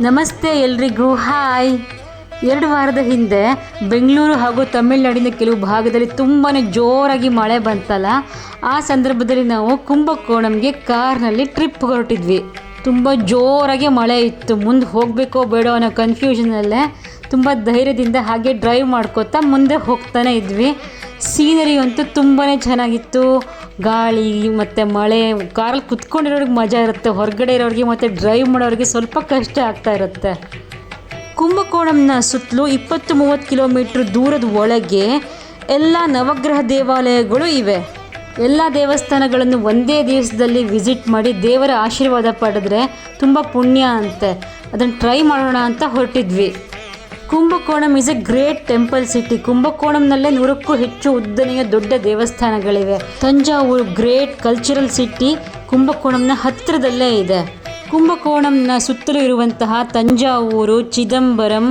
ನಮಸ್ತೆ ಎಲ್ರಿಗೂ, ಹಾಯ್. ಎರಡು ವಾರದ ಹಿಂದೆ ಬೆಂಗಳೂರು ಹಾಗೂ ತಮಿಳುನಾಡಿನ ಕೆಲವು ಭಾಗದಲ್ಲಿ ತುಂಬಾ ಜೋರಾಗಿ ಮಳೆ ಬಂತಲ್ಲ? ಆ ಸಂದರ್ಭದಲ್ಲಿ ನಾವು ಕುಂಭಕೋಣಂಗೆ ಕಾರ್ನಲ್ಲಿ ಟ್ರಿಪ್ ಹೊರಟಿದ್ವಿ. ತುಂಬ ಜೋರಾಗಿ ಮಳೆ ಇತ್ತು. ಮುಂದೆ ಹೋಗಬೇಕೋ ಬೇಡೋ ಅನ್ನೋ ಕನ್ಫ್ಯೂಷನಲ್ಲೇ ತುಂಬ ಧೈರ್ಯದಿಂದ ಹಾಗೆ ಡ್ರೈವ್ ಮಾಡ್ಕೋತಾ ಮುಂದೆ ಹೋಗ್ತಾನೆ ಇದ್ವಿ. ಸೀನರಿ ಅಂತೂ ತುಂಬಾ ಚೆನ್ನಾಗಿತ್ತು. ಗಾಳಿ, ಮತ್ತು ಮಳೆ, ಕಾರಲ್ಲಿ ಕುತ್ಕೊಂಡಿರೋರಿಗೆ ಮಜಾ ಇರುತ್ತೆ, ಹೊರಗಡೆ ಇರೋರಿಗೆ ಮತ್ತು ಡ್ರೈವ್ ಮಾಡೋರಿಗೆ ಸ್ವಲ್ಪ ಕಷ್ಟ ಆಗ್ತಾ ಇರುತ್ತೆ. ಕುಂಭಕೋಣಂನ ಸುತ್ತಲೂ ಇಪ್ಪತ್ತು ಮೂವತ್ತು ಕಿಲೋಮೀಟ್ರ್ ದೂರದ ಒಳಗೆ ಎಲ್ಲ ನವಗ್ರಹ ದೇವಾಲಯಗಳು ಇವೆ. ಎಲ್ಲ ದೇವಸ್ಥಾನಗಳನ್ನು ಒಂದೇ ದಿವಸದಲ್ಲಿ ವಿಸಿಟ್ ಮಾಡಿ ದೇವರ ಆಶೀರ್ವಾದ ಪಡೆದ್ರೆ ತುಂಬ ಪುಣ್ಯ ಅಂತೆ. ಅದನ್ನು ಟ್ರೈ ಮಾಡೋಣ ಅಂತ ಹೊರಟಿದ್ವಿ. Kumbakonam is a great temple city ಕುಂಭಕೋಣಂನಲ್ಲೇ ನೂರಕ್ಕೂ ಹೆಚ್ಚು ಉದ್ದನೆಯ ದೊಡ್ಡ ದೇವಸ್ಥಾನಗಳಿವೆ. ತಂಜಾವೂರು ಗ್ರೇಟ್ ಕಲ್ಚರಲ್ ಸಿಟಿ ಕುಂಭಕೋಣಂನ ಹತ್ತಿರದಲ್ಲೇ ಇದೆ. ಕುಂಭಕೋಣಂನ ಸುತ್ತಲೂ ಇರುವಂತಹ ತಂಜಾವೂರು, ಚಿದಂಬರಂ,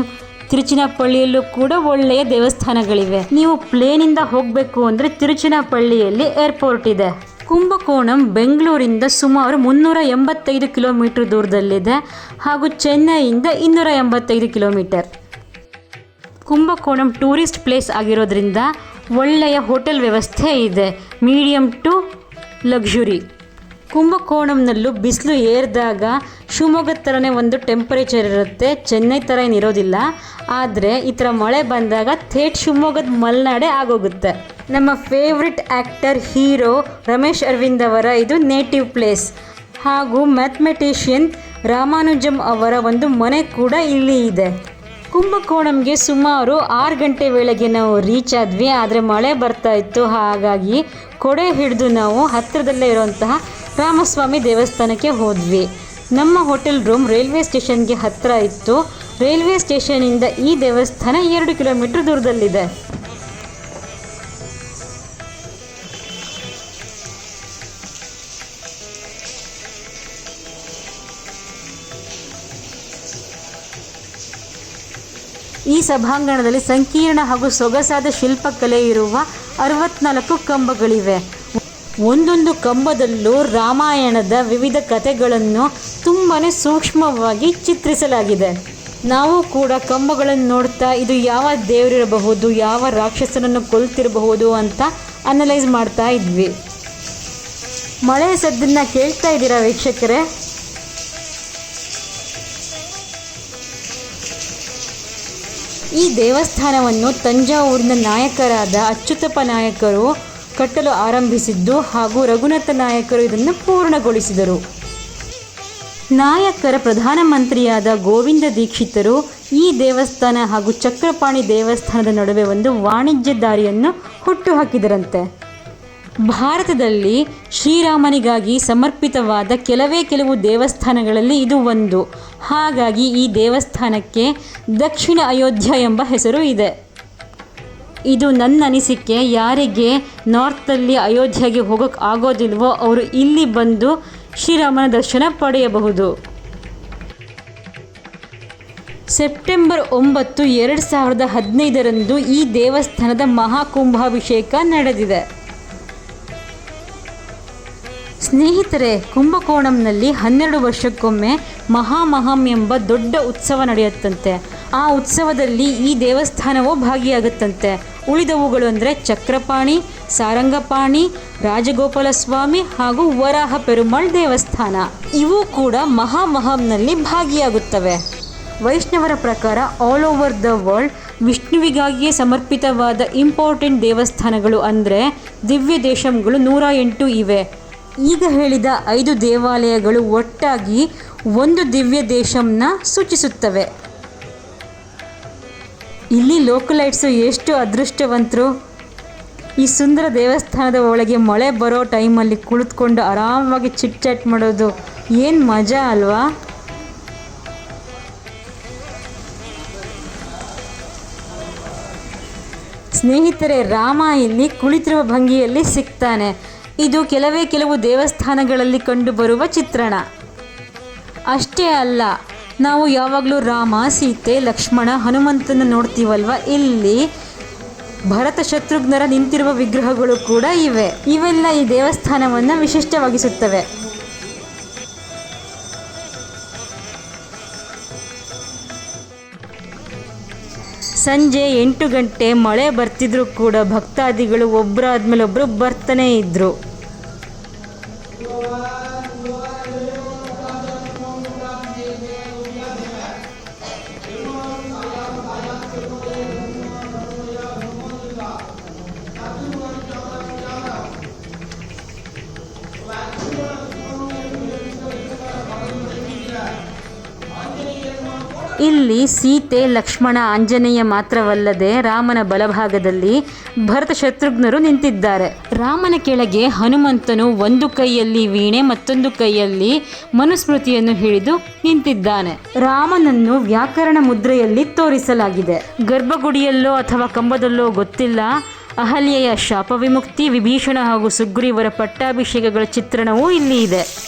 ತಿರುಚಿನಪಳ್ಳಿಯಲ್ಲೂ ಕೂಡ ಒಳ್ಳೆಯ ದೇವಸ್ಥಾನಗಳಿವೆ. ನೀವು ಪ್ಲೇನಿಂದ ಹೋಗಬೇಕು ಅಂದರೆ ತಿರುಚಿನಪಳ್ಳಿಯಲ್ಲಿ ಏರ್ಪೋರ್ಟ್ ಇದೆ. ಕುಂಭಕೋಣಂ ಬೆಂಗಳೂರಿಂದ ಸುಮಾರು ಮುನ್ನೂರ ಎಂಬತ್ತೈದು ಕಿಲೋಮೀಟರ್ ದೂರದಲ್ಲಿದೆ ಹಾಗೂ ಚೆನ್ನೈಯಿಂದ ಇನ್ನೂರ ಎಂಬತ್ತೈದು ಕಿಲೋಮೀಟರ್ ಕುಂಭಕೋಣಂ ಟೂರಿಸ್ಟ್ ಪ್ಲೇಸ್ ಆಗಿರೋದ್ರಿಂದ ಒಳ್ಳೆಯ ಹೋಟೆಲ್ ವ್ಯವಸ್ಥೆ ಇದೆ. Medium to luxury. ಕುಂಭಕೋಣಂನಲ್ಲೂ ಬಿಸಿಲು ಏರಿದಾಗ ಶಿವಮೊಗ್ಗದ ಥರನೇ ಒಂದು ಟೆಂಪರೇಚರ್ ಇರುತ್ತೆ. ಚೆನ್ನೈ ಥರ ಏನಿರೋದಿಲ್ಲ ಆದರೆ ಈ ಥರ ಮಳೆ ಬಂದಾಗ ಥೇಟ್ ಶಿವಮೊಗ್ಗದ ಮಲೆನಾಡೆ ಆಗೋಗುತ್ತೆ. ನಮ್ಮ favourite actor hero Ramesh Aravind ಅವರ ಇದು ನೇಟಿವ್ ಪ್ಲೇಸ್ ಹಾಗೂ ಮ್ಯಾಥಮೆಟಿಷಿಯನ್ ರಾಮಾನುಜಂ ಅವರ ಒಂದು ಮನೆ ಕೂಡ ಇಲ್ಲಿ ಇದೆ. ಕುಂಭಕೋಣಂಗೆ ಸುಮಾರು ಆರು ಗಂಟೆ ವೇಳೆಗೆ ನಾವು ರೀಚ್ ಆದ್ವಿ. ಆದರೆ ಮಳೆ ಬರ್ತಾ ಇತ್ತು. ಹಾಗಾಗಿ ಕೊಡೆ ಹಿಡಿದು ನಾವು ಹತ್ತಿರದಲ್ಲೇ ಇರುವಂತಹ ರಾಮಸ್ವಾಮಿ ದೇವಸ್ಥಾನಕ್ಕೆ ಹೋದ್ವಿ. ನಮ್ಮ ಹೋಟೆಲ್ ರೂಮ್ ರೈಲ್ವೆ ಸ್ಟೇಷನ್ಗೆ ಹತ್ತಿರ ಇತ್ತು. ರೈಲ್ವೆ ಸ್ಟೇಷನಿಂದ ಈ ದೇವಸ್ಥಾನ ಎರಡು ಕಿಲೋಮೀಟ್ರ್ ದೂರದಲ್ಲಿದೆ. ಈ ಸಭಾಂಗಣದಲ್ಲಿ ಸಂಕೀರ್ಣ ಹಾಗೂ ಸೊಗಸಾದ ಶಿಲ್ಪಕಲೆ ಇರುವ ಅರವತ್ನಾಲ್ಕು ಕಂಬಗಳಿವೆ. ಒಂದೊಂದು ಕಂಬದಲ್ಲೂ ರಾಮಾಯಣದ ವಿವಿಧ ಕಥೆಗಳನ್ನು ತುಂಬಾ ಸೂಕ್ಷ್ಮವಾಗಿ ಚಿತ್ರಿಸಲಾಗಿದೆ. ನಾವು ಕೂಡ ಕಂಬಗಳನ್ನು ನೋಡ್ತಾ ಇದು ಯಾವ ದೇವರಿರಬಹುದು, ಯಾವ ರಾಕ್ಷಸನನ್ನು ಕೊಲ್ತಿರಬಹುದು ಅಂತ ಅನಲೈಸ್ ಮಾಡ್ತಾ ಇದ್ವಿ. ಮಳೆ ಸದ್ದನ್ನು ಕೇಳ್ತಾ ಇದ್ದೀರಾ ವೀಕ್ಷಕರೇ? ಈ ದೇವಸ್ಥಾನವನ್ನು ತಂಜಾವೂರಿನ ನಾಯಕರಾದ ಅಚ್ಯುತಪ್ಪ ನಾಯಕರು ಕಟ್ಟಲು ಆರಂಭಿಸಿದ್ದು ಹಾಗೂ ರಘುನಾಥ ನಾಯಕರು ಇದನ್ನು ಪೂರ್ಣಗೊಳಿಸಿದರು. ನಾಯಕರ ಪ್ರಧಾನಮಂತ್ರಿಯಾದ ಗೋವಿಂದ ದೀಕ್ಷಿತರು ಈ ದೇವಸ್ಥಾನ ಹಾಗೂ ಚಕ್ರಪಾಣಿ ದೇವಸ್ಥಾನದ ನಡುವೆ ಒಂದು ವಾಣಿಜ್ಯ ದಾರಿಯನ್ನು ಹುಟ್ಟುಹಾಕಿದರಂತೆ ಭಾರತದಲ್ಲಿ ಶ್ರೀರಾಮನಿಗಾಗಿ ಸಮರ್ಪಿತವಾದ ಕೆಲವೇ ಕೆಲವು ದೇವಸ್ಥಾನಗಳಲ್ಲಿ ಇದು ಒಂದು. ಹಾಗಾಗಿ ಈ ದೇವಸ್ಥಾನಕ್ಕೆ ದಕ್ಷಿಣ ಅಯೋಧ್ಯ ಎಂಬ ಹೆಸರು ಇದೆ. ಇದು ನನ್ನ ಅನಿಸಿಕೆ. ಯಾರಿಗೆ ನಾರ್ತಲ್ಲಿ ಅಯೋಧ್ಯೆಗೆ ಹೋಗೋಕ್ಕೆ ಆಗೋದಿಲ್ವೋ ಅವರು ಇಲ್ಲಿ ಬಂದು ಶ್ರೀರಾಮನ ದರ್ಶನ ಪಡೆಯಬಹುದು. ಸೆಪ್ಟೆಂಬರ್ ಒಂಬತ್ತು, ಎರಡು ಸಾವಿರದ ಹದಿನೈದರಂದು ಈ ದೇವಸ್ಥಾನದ ಮಹಾಕುಂಭಾಭಿಷೇಕ ನಡೆದಿದೆ. ಸ್ನೇಹಿತರೆ, ಕುಂಭಕೋಣಂನಲ್ಲಿ ಹನ್ನೆರಡು ವರ್ಷಕ್ಕೊಮ್ಮೆ ಮಹಾಮಹಂ ಎಂಬ ದೊಡ್ಡ ಉತ್ಸವ ನಡೆಯುತ್ತಂತೆ. ಆ ಉತ್ಸವದಲ್ಲಿ ಈ ದೇವಸ್ಥಾನವು ಭಾಗಿಯಾಗುತ್ತಂತೆ. ಉಳಿದವುಗಳು ಅಂದರೆ ಚಕ್ರಪಾಣಿ, ಸಾರಂಗಪಾಣಿ ರಾಜಗೋಪಾಲ ಸ್ವಾಮಿ ಹಾಗೂ ವರಾಹ ಪೆರುಮಾಳ್ ದೇವಸ್ಥಾನ. ಇವು ಕೂಡ ಮಹಾಮಹಂನಲ್ಲಿ ಭಾಗಿಯಾಗುತ್ತವೆ. ವೈಷ್ಣವರ ಪ್ರಕಾರ ಆಲ್ ಓವರ್ ದ ವರ್ಲ್ಡ್ ವಿಷ್ಣುವಿಗಾಗಿಯೇ ಸಮರ್ಪಿತವಾದ ಇಂಪಾರ್ಟೆಂಟ್ ದೇವಸ್ಥಾನಗಳು ಅಂದರೆ ದಿವ್ಯ ದೇಶಂಗಳು ನೂರ ಎಂಟು ಇವೆ. ಈಗ ಹೇಳಿದ ಐದು ದೇವಾಲಯಗಳು ಒಟ್ಟಾಗಿ ಒಂದು ದಿವ್ಯ ದೇಶಂನ ಸೂಚಿಸುತ್ತವೆ. ಇಲ್ಲಿ ಲೋಕಲೈಟ್ಸು ಎಷ್ಟು ಅದೃಷ್ಟವಂತರು. ಈ ಸುಂದರ ದೇವಸ್ಥಾನದ ಒಳಗೆ ಮಳೆ ಬರೋ ಟೈಮಲ್ಲಿ ಕುಳಿತುಕೊಂಡು ಆರಾಮವಾಗಿ ಚಿಟ್ ಚಾಟ್ ಮಾಡೋದು ಏನು ಮಜಾ ಅಲ್ವಾ? ಸ್ನೇಹಿತರೆ, ರಾಮ ಇಲ್ಲಿ ಕುಳಿತಿರುವ ಭಂಗಿಯಲ್ಲಿ ಸಿಗ್ತಾನೆ ಇದು ಕೆಲವೇ ಕೆಲವು ದೇವಸ್ಥಾನಗಳಲ್ಲಿ ಕಂಡುಬರುವ ಚಿತ್ರಣ. ಅಷ್ಟೇ ಅಲ್ಲ, ನಾವು ಯಾವಾಗಲೂ ರಾಮ, ಸೀತೆ, ಲಕ್ಷ್ಮಣ, ಹನುಮಂತನ ನೋಡ್ತೀವಲ್ವ? ಇಲ್ಲಿ ಭರತ ಶತ್ರುಘ್ನರ ನಿಂತಿರುವ ವಿಗ್ರಹಗಳು ಕೂಡ ಇವೆ. ಇವೆಲ್ಲ ಈ ದೇವಸ್ಥಾನವನ್ನು ವಿಶಿಷ್ಟವಾಗಿಸುತ್ತವೆ. ಸಂಜೆ ಎಂಟು ಗಂಟೆ ಮಳೆ ಬರ್ತಿದ್ರೂ ಕೂಡ ಭಕ್ತಾದಿಗಳು ಒಬ್ಬರಾದ್ಮೇಲೆ ಒಬ್ಬರು ಬರ್ತಾನೇ ಇದ್ದರು ಇಲ್ಲಿ ಸೀತೆ, ಲಕ್ಷ್ಮಣ, ಆಂಜನೇಯ ಮಾತ್ರವಲ್ಲದೆ ರಾಮನ ಬಲಭಾಗದಲ್ಲಿ ಭರತ ಶತ್ರುಘ್ನರು ನಿಂತಿದ್ದಾರೆ. ರಾಮನ ಕೆಳಗೆ ಹನುಮಂತನು ಒಂದು ಕೈಯಲ್ಲಿ ವೀಣೆ, ಮತ್ತೊಂದು ಕೈಯಲ್ಲಿ ಮನುಸ್ಮೃತಿಯನ್ನು ಹಿಡಿದು ನಿಂತಿದ್ದಾನೆ. ರಾಮನನ್ನು ವ್ಯಾಕರಣ ಮುದ್ರೆಯಲ್ಲಿ ತೋರಿಸಲಾಗಿದೆ. ಗರ್ಭಗುಡಿಯಲ್ಲೋ ಅಥವಾ ಕಂಬದಲ್ಲೋ ಗೊತ್ತಿಲ್ಲ. ಅಹಲ್ಯೆಯ ಶಾಪ ವಿಮುಕ್ತಿ ವಿಭೀಷಣ ಹಾಗೂ ಸುಗ್ರೀವರ ಪಟ್ಟಾಭಿಷೇಕಗಳ ಚಿತ್ರಣವೂ ಇಲ್ಲಿ ಇದೆ.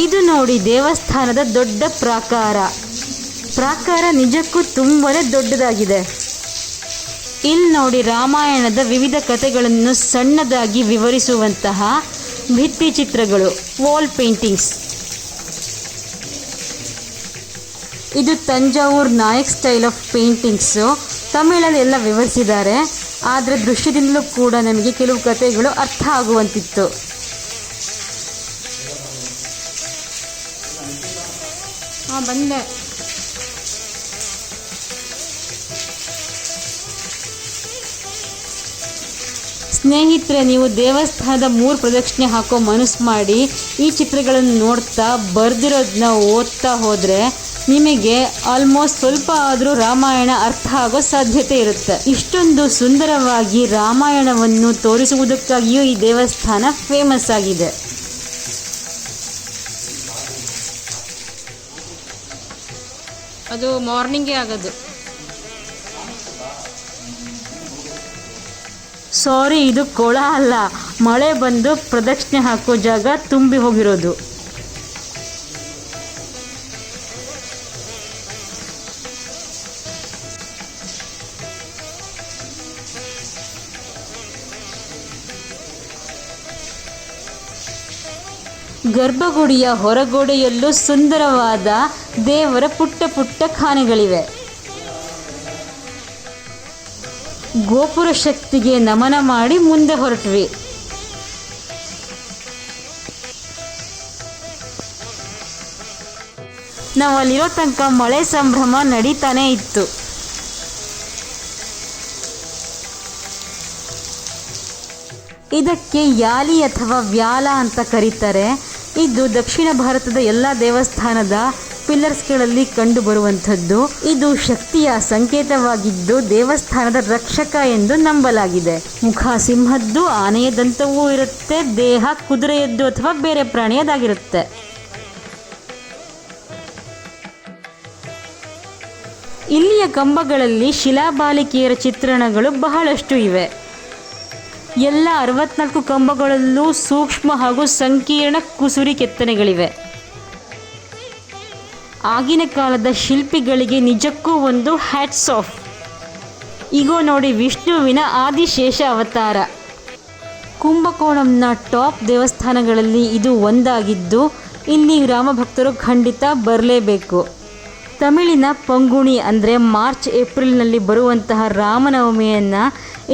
ಇದು ನೋಡಿ ದೇವಸ್ಥಾನದ ದೊಡ್ಡ ಪ್ರಾಕಾರ. ಪ್ರಾಕಾರ ನಿಜಕ್ಕೂ ತುಂಬನೇ ದೊಡ್ಡದಾಗಿದೆ. ಇಲ್ಲಿ ನೋಡಿ ರಾಮಾಯಣದ ವಿವಿಧ ಕಥೆಗಳನ್ನು ಸಣ್ಣದಾಗಿ ವಿವರಿಸುವಂತಹ ಭಿತ್ತಿ ಚಿತ್ರಗಳು ವಾಲ್ ಪೇಂಟಿಂಗ್ಸ್ ಇದು Thanjavur Nayak style of paintings ತಮಿಳಲ್ಲಿ ಎಲ್ಲ ವಿವರಿಸಿದ್ದಾರೆ. ಆದರೆ ದೃಶ್ಯದಿಂದಲೂ ಕೂಡ ನಮಗೆ ಕೆಲವು ಕಥೆಗಳು ಅರ್ಥ ಆಗುವಂತಿತ್ತು. ಹಾಂ ಬಂದೆ ಸ್ನೇಹಿತರೆ, ನೀವು ದೇವಸ್ಥಾನದ ಮೂರು ಪ್ರದಕ್ಷಿಣೆ ಹಾಕೋ ಮನಸ್ಸು ಮಾಡಿ ಈ ಚಿತ್ರಗಳನ್ನು ನೋಡ್ತಾ ಬರೆದಿರೋದನ್ನ ಓದ್ತಾ ಹೋದರೆ ನಿಮಗೆ ಆಲ್ಮೋಸ್ಟ್ ಸ್ವಲ್ಪ ಆದರೂ ರಾಮಾಯಣ ಅರ್ಥ ಆಗೋ ಸಾಧ್ಯತೆ ಇರುತ್ತೆ. ಇಷ್ಟೊಂದು ಸುಂದರವಾಗಿ ರಾಮಾಯಣವನ್ನು ತೋರಿಸುವುದಕ್ಕಾಗಿಯೂ ಈ ದೇವಸ್ಥಾನ ಫೇಮಸ್ ಆಗಿದೆ. ಅದು ಮಾರ್ನಿಂಗೇ ಆಗೋದು. ಸಾರಿ, ಇದು ಕೊಳ ಅಲ್ಲ. ಮಳೆ ಬಂದು ಪ್ರದಕ್ಷಿಣೆ ಹಾಕೋ ಜಾಗ ತುಂಬಿ ಹೋಗಿರೋದು. ಗರ್ಭಗುಡಿಯ ಹೊರಗೋಡೆಯಲ್ಲೂ ಸುಂದರವಾದ ದೇವರ ಪುಟ್ಟ ಪುಟ್ಟ ಖಾನೆಗಳಿವೆ. ಗೋಪುರ ಶಕ್ತಿಗೆ ನಮನ ಮಾಡಿ ಮುಂದೆ ಹೊರಟ್ವಿ. ನಾವು ಅಲ್ಲಿರೋ ತನಕ ಮಳೆ ಸಂಭ್ರಮ ನಡೀತಾನೇ ಇತ್ತು. ಇದಕ್ಕೆ ಯಾಲಿ ಅಥವಾ ವ್ಯಾಲ ಅಂತ ಕರೀತಾರೆ. ಇದು ದಕ್ಷಿಣ ಭಾರತದ ಎಲ್ಲ ದೇವಸ್ಥಾನದ ಪಿಲ್ಲರ್ಸ್ಗಳಲ್ಲಿ ಕಂಡು ಬರುವಂಥದ್ದು ಇದು ಶಕ್ತಿಯ ಸಂಕೇತವಾಗಿದ್ದು ದೇವಸ್ಥಾನದ ರಕ್ಷಕ ಎಂದು ನಂಬಲಾಗಿದೆ. ಮುಖ ಸಿಂಹದ್ದು, ಆನೆಯ ದಂತವೂ ಇರುತ್ತೆ, ದೇಹ ಕುದುರೆಯದ್ದು ಅಥವಾ ಬೇರೆ ಪ್ರಾಣಿಯದಾಗಿರುತ್ತೆ ಇಲ್ಲಿಯ ಕಂಬಗಳಲ್ಲಿ ಶಿಲಾಬಾಲಿಕೆಯರ ಚಿತ್ರಣಗಳು ಬಹಳಷ್ಟು ಇವೆ. ಎಲ್ಲ ಅರವತ್ನಾಲ್ಕು ಕಂಬಗಳಲ್ಲೂ ಸೂಕ್ಷ್ಮ ಹಾಗೂ ಸಂಕೀರ್ಣ ಕುಸುರಿ ಕೆತ್ತನೆಗಳಿವೆ. ಆಗಿನ ಕಾಲದ ಶಿಲ್ಪಿಗಳಿಗೆ ನಿಜಕ್ಕೂ ಒಂದು ಹ್ಯಾಟ್ಸ್ ಆಫ್ ಈಗೋ ನೋಡಿ ವಿಷ್ಣುವಿನ ಆದಿಶೇಷ ಅವತಾರ. ಕುಂಭಕೋಣಂನ ಟಾಪ್ ದೇವಸ್ಥಾನಗಳಲ್ಲಿ ಇದು ಒಂದಾಗಿದ್ದು, ಇಲ್ಲಿ ರಾಮಭಕ್ತರು ಖಂಡಿತ ಬರಲೇಬೇಕು. ತಮಿಳಿನ ಪಂಗುಣಿ ಅಂದರೆ ಮಾರ್ಚ್, ಏಪ್ರಿಲ್ನಲ್ಲಿ ಬರುವಂತಹ ರಾಮನವಮಿಯನ್ನು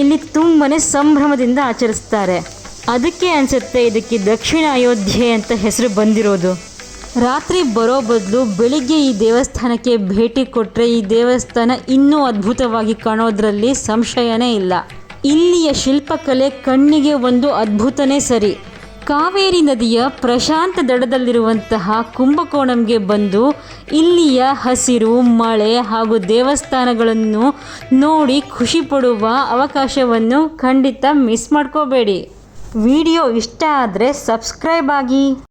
ಇಲ್ಲಿ ತುಂಬನೇ ಸಂಭ್ರಮದಿಂದ ಆಚರಿಸ್ತಾರೆ. ಅದಕ್ಕೆ ಅನಿಸುತ್ತೆ ಇದಕ್ಕೆ ದಕ್ಷಿಣ ಅಯೋಧ್ಯೆ ಅಂತ ಹೆಸರು ಬಂದಿರೋದು. ರಾತ್ರಿ ಬರೋ ಬದಲು ಬೆಳಿಗ್ಗೆ ಈ ದೇವಸ್ಥಾನಕ್ಕೆ ಭೇಟಿ ಕೊಟ್ಟರೆ ಈ ದೇವಸ್ಥಾನ ಇನ್ನೂ ಅದ್ಭುತವಾಗಿ ಕಾಣೋದ್ರಲ್ಲಿ ಸಂಶಯನೇ ಇಲ್ಲ. ಇಲ್ಲಿಯ ಶಿಲ್ಪಕಲೆ ಕಣ್ಣಿಗೆ ಒಂದು ಅದ್ಭುತನೇ ಸರಿ. ಕಾವೇರಿ ನದಿಯ ಪ್ರಶಾಂತ ದಡದಲ್ಲಿರುವಂತಹ ಕುಂಭಕೋಣಂಗೆ ಬಂದು ಇಲ್ಲಿಯ ಹಸಿರು, ಮಳೆ ಹಾಗೂ ದೇವಸ್ಥಾನಗಳನ್ನು ನೋಡಿ ಖುಷಿಪಡುವ ಅವಕಾಶವನ್ನು ಖಂಡಿತ ಮಿಸ್ ಮಾಡ್ಕೋಬೇಡಿ. ವಿಡಿಯೋ ಇಷ್ಟ ಆದರೆ ಸಬ್ಸ್ಕ್ರೈಬ್ ಆಗಿ.